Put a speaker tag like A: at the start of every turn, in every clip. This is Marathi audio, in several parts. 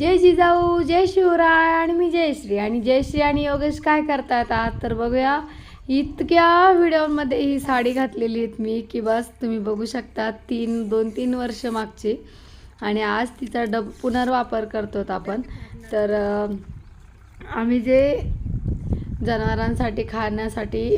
A: जय जिजाऊ जय शिवराय आणि मी जयश्री आणि जयश्री आणि योगेश काय करतायत आज? तर बघूया. इतक्या व्हिडिओमध्ये ही साडी घातलेली आहेत मी की बस तुम्ही बघू शकता तीन दोन तीन वर्ष मागची. आणि आज तिचा डब पुनर्वापर करतो आपण. तर आम्ही जे जनावरांसाठी खाण्यासाठी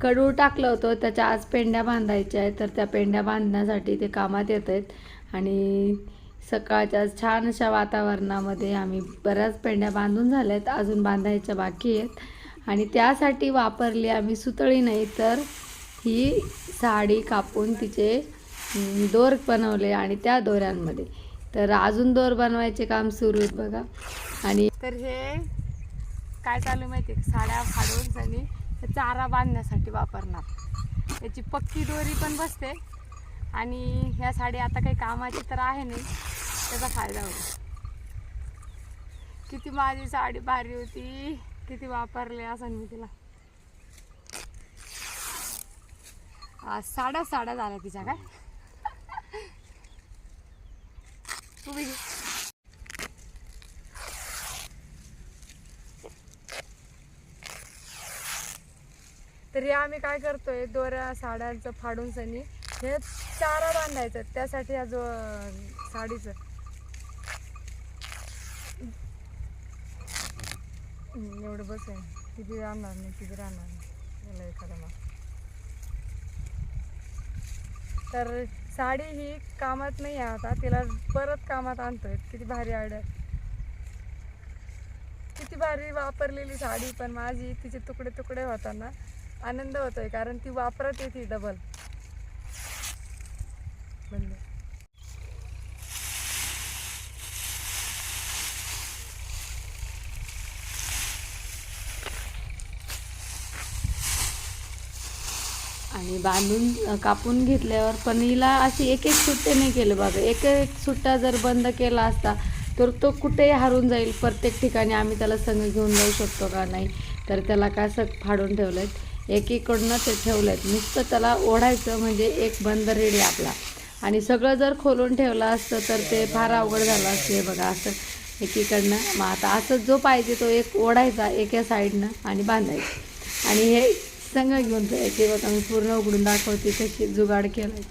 A: कडू टाकलं होतं त्याच्या आज पेंड्या बांधायच्या आहेत. तर त्या पेंड्या बांधण्यासाठी ते कामात येत आहेत. आणि सकाळच्या छान अशा वातावरणामध्ये आम्ही बऱ्याच पेंड्या बांधून झाल्या आहेत अजून बांधायच्या बाकी आहेत. आणि त्यासाठी वापरली आम्ही सुतळी नाही तर ही साडी कापून तिचे दोर बनवले आणि त्या दोऱ्यांमध्ये. तर अजून दोर बनवायचे काम सुरू आहेत बघा. आणि तर हे काय चालू माहिती आहे साड्या फाडून आणि चारा बांधण्यासाठी वापरणार. त्याची पक्की दोरी पण बसते. आणि ह्या साडी आता काही कामाची तर आहे नाही त्याचा फायदा होतो किती माझी साडी भारी होती किती वापरले असं मी तिला. आज साडा झाला झाल्या तिच्या काय? तुम्ही तरी आम्ही काय करतोय दोऱ्या साड्यांचं फाडून सनी हे चारा बांधायचं त्यासाठी हा जो साडीचं. एवढं बस आहे किती राहणार नाही किती राहणार नाही. याला एखादा मग तर साडी ही कामात नाही आहे आता. तिला परत कामात आणतोय. किती भारी आयडिया किती भारी वापरलेली साडी पण माझी तिचे तुकडे तुकडे होताना आनंद होतोय कारण ती वापरत येते डबल बंद आणि बांधून कापून घेतल्यावर पण अशी एक एक सुट्टे नाही केले बघा एक एक सुट्टा जर बंद केला असता तर तो कुठेही हरून जाईल. प्रत्येक ठिकाणी आम्ही त्याला संघ घेऊन जाऊ शकतो का नाही? तर त्याला काय असं फाडून ठेवलं आहेत एकीकडनं ते ठेवलं आहेत नुसतं त्याला ओढायचं म्हणजे एक बंद रेडी आपला. आणि सगळं जर खोलून ठेवलं असतं तर ते फार अवघड झालं असतं. हे बघा असं एकीकडनं. मग आता असं जो पाहिजे तो एक ओढायचा एका साईडनं आणि बांधायचं. आणि हे सांगा घेऊन जायचे बघा मी पूर्ण उघडून दाखवते कशी जुगाड केलाय.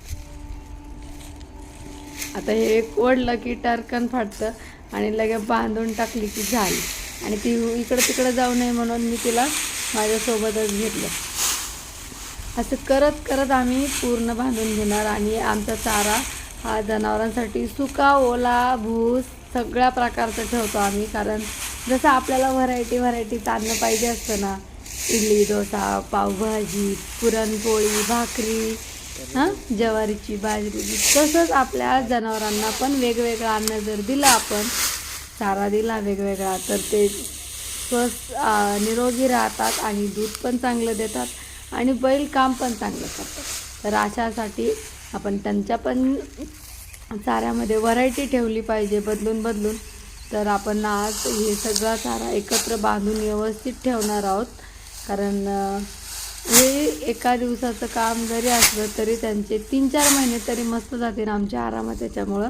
A: आता हे एक ओढलं की टरकन फाटतं आणि लगेच बांधून टाकली की झाली. आणि ती इकडं तिकडं जाऊ नये म्हणून मी तिला माझ्यासोबतच घेतलं. असं करत करत आम्ही पूर्ण बांधून घेणार आणि आमचा चारा हा जनावरांसाठी सुका ओला भूस सगळ्या प्रकारचं ठेवतो आम्ही. कारण जसं आपल्याला व्हरायटी व्हरायटी आणलं पाहिजे असतं ना इडली डोसा पावभाजी पुरणपोळी भाकरी हां? ज्वारीची बाजरी तसंच आपल्या जनावरांना पण वेगवेगळं अन्न जर दिलं आपण चारा दिला वेगवेगळा तर ते स्वस्थ निरोगी राहतात आणि दूध पण चांगलं देतात आणि बैल काम पण चांगलं करतात. तर अशासाठी आपण त्यांच्या पण चाऱ्यामध्ये व्हरायटी ठेवली पाहिजे बदलून बदलून. तर आपण आज हे सगळा चारा एकत्र बांधून व्यवस्थित ठेवणार आहोत. कारण हे एका दिवसाचं काम जरी असलं तरी त्यांचे तीन चार महिने तरी मस्त जातील आमच्या आरामात त्याच्यामुळं.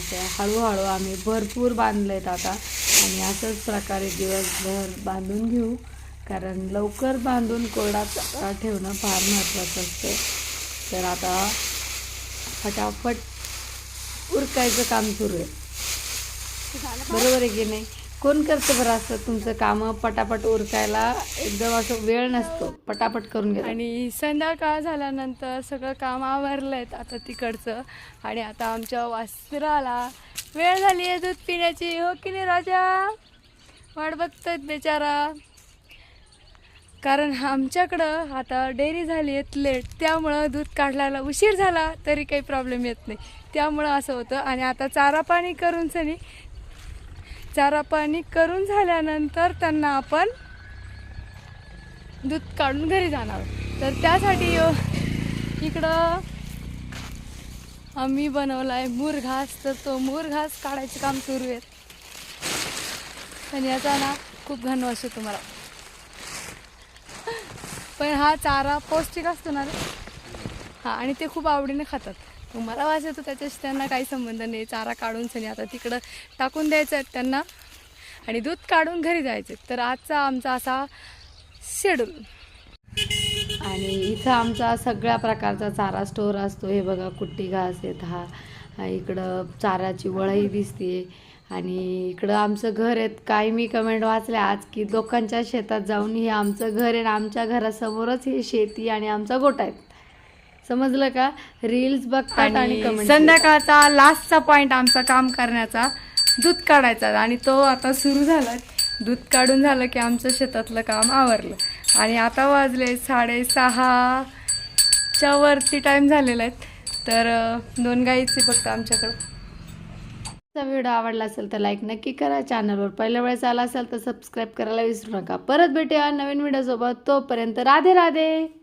A: असे हळूहळू आम्ही भरपूर बांधले आहेत आता. आणि असंच प्रकारे दिवसभर बांधून घेऊ. कारण लवकर बांधून कोरडा ठेवणं फार महत्त्वाचं असतं. तर आता फटाफट उरकायचं काम सुरू आहे. बरोबर आहे की नाही? कोण करतं बरं असं तुमचं कामं? पटापट उरकायला एकदम असं वेळ नसतो. पटापट करून घ्या
B: आणि संध्याकाळ झाल्यानंतर सगळं काम आवरलं आहेत आता तिकडचं. आणि आता आमच्या वासराला वेळ झाली आहे दूध पिण्याची. हो की नाही राजा? वाट बघतात बेचारा. कारण आमच्याकडं आता डेअरी झाली आहेत लेट. त्यामुळं दूध काढायला उशीर झाला तरी काही प्रॉब्लेम येत नाही. त्यामुळं असं होतं. आणि आता चारा पाणी करून सनी चारा पाणी करून झाल्यानंतर त्यांना आपण दूध काढून घरी जाणार. तर त्यासाठी इकडं आम्ही बनवला आहे मुरघास. तर तो मुरघास काढायचं काम सुरू आहे. पण याचा ना खूप घन वास येतो मला. पण हा चारा पौष्टिक असतो ना रे. हां आणि ते खूप आवडीने खातात. मला वास येतो त्याच्याशी त्यांना काही संबंध नाही. चारा काढून सनी आता तिकडं टाकून द्यायचं आहेत त्यांना. आणि दूध काढून घरी जायचे तर आजचा आमचा असा शेड्यूल
A: आणि इथं आमचा सगळ्या प्रकारचा चारा स्टोर असतो. हे बघा कुट्टी घास आहेत हा. इकडं चाराची वळही दिसते आणि इकडं आमचं घर आहेत. काही मी कमेंट वाचल्या आज की लोकांच्या शेतात जाऊन हे आमचं घर आहे आणि आमच्या घरासमोरच हे शेती आणि आमचा गोटा आहे. समजलं का? रील्स बघतात आणि कमेंट
B: संध्याकाळचा लास्टचा पॉइंट आमचा काम करण्याचा दूध काढायचा. आणि तो आता सुरू झाला. दूध काढून झालं की आमचं शेतातलं काम आवरलं. आणि आता वाजले साडेसहाच्या वरती टाईम झालेला आहे. तर दोन गाईचे फक्त आमच्याकडं.
A: व्हिडिओ आवडला असेल तर लाईक नक्की करा. चॅनलवर पहिल्या वेळेस आला असेल तर सबस्क्राईब करायला विसरू नका. परत भेटूया नवीन व्हिडिओ सोबत. तोपर्यंत राधे राधे.